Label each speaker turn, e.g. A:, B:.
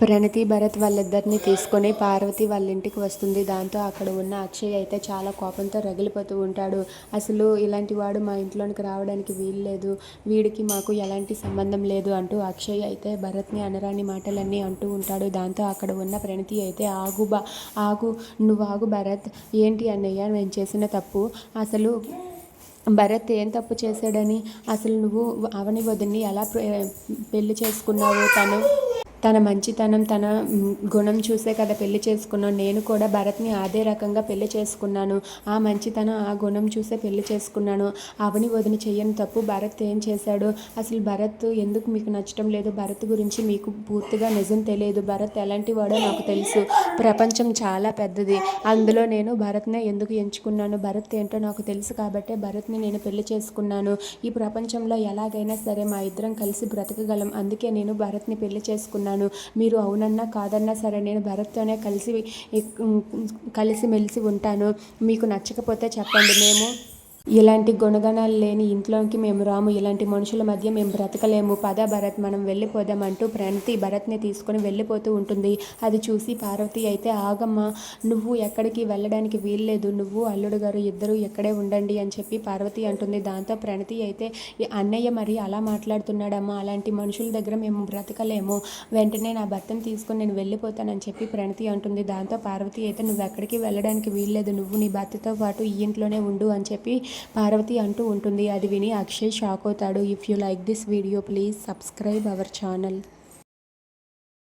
A: ప్రణతి భరత్ వాళ్ళిద్దరిని తీసుకొని పార్వతి వాళ్ళ ఇంటికి వస్తుంది. దాంతో అక్కడ ఉన్న అక్షయ్ అయితే చాలా కోపంతో రగిలిపోతూ ఉంటాడు. అసలు ఇలాంటి వాడు మా ఇంట్లోనికి రావడానికి వీలు లేదు. వీడికి మాకు ఎలాంటి సంబంధం లేదు అంటూ అక్షయ్ అయితే భరత్ని అనరాని మాటలన్నీ అంటూ ఉంటాడు. దాంతో అక్కడ ఉన్న ప్రణతి అయితే ఆగు బా ఆగు నువ్వు ఆగు భరత్. ఏంటి అన్నయ్య నేను చేసిన తప్పు? అసలు భరత్ ఏం తప్పు చేశాడని? అసలు నువ్వు అవని వదిని ఎలా పెళ్ళి చేసుకున్నావు తను? తన మంచితనం తన గుణం చూసే కదా పెళ్ళి చేసుకున్నాను నేను కూడా భరత్ని అదే రకంగా పెళ్ళి చేసుకున్నాను. ఆ మంచితనం ఆ గుణం చూసే పెళ్ళి చేసుకున్నాను. అవని వదిన చెయ్యని తప్పు భరత్ ఏం చేశాడు? అసలు భరత్ ఎందుకు మీకు నచ్చటం లేదు? భరత్ గురించి మీకు పూర్తిగా నిజం తెలియదు. భరత్ ఎలాంటి వాడో నాకు తెలుసు. ప్రపంచం చాలా పెద్దది. అందులో నేను భరత్నే ఎందుకు ఎంచుకున్నాను? భరత్ ఏంటో నాకు తెలుసు కాబట్టే భరత్ని నేను పెళ్ళి చేసుకున్నాను. ఈ ప్రపంచంలో ఎలాగైనా సరే మా ఇద్దరం కలిసి బ్రతకగలం. అందుకే నేను భరత్ని పెళ్ళి చేసుకున్నాను. మీరు అవునన్నా కాదన్నా సరే నేను భరత్తోనే కలిసి కలిసి మెలిసి ఉంటాను. మీకు నచ్చకపోతే చెప్పండి. మేము ఇలాంటి గుణగణాలు లేని ఇంట్లోకి మేము రాము. ఇలాంటి మనుషుల మధ్య మేము బ్రతకలేము. పద భరత్ మనం వెళ్ళిపోదాం అంటూ ప్రణతి భరత్ని తీసుకొని వెళ్ళిపోతూ ఉంటుంది. అది చూసి పార్వతి అయితే ఆగమ్మ నువ్వు ఎక్కడికి వెళ్ళడానికి వీల్లేదు. నువ్వు అల్లుడు గారు ఇద్దరు ఎక్కడే ఉండండి అని చెప్పి పార్వతి అంటుంది. దాంతో ప్రణతి అయితే అన్నయ్య మరి అలా మాట్లాడుతున్నాడమ్మా. అలాంటి మనుషుల దగ్గర మేము బ్రతకలేము. వెంటనే నా భర్తను తీసుకొని నేను వెళ్ళిపోతానని చెప్పి ప్రణతి అంటుంది. దాంతో పార్వతి అయితే నువ్వు ఎక్కడికి వెళ్ళడానికి వీల్లేదు. నువ్వు నీ భర్తతో పాటు ఈ ఇంట్లోనే ఉండు అని చెప్పి పార్వతి అంటూ ఉంటుంది. అది విని అక్షయ్ షాక్ అవుతాడు. If you like this video please subscribe our channel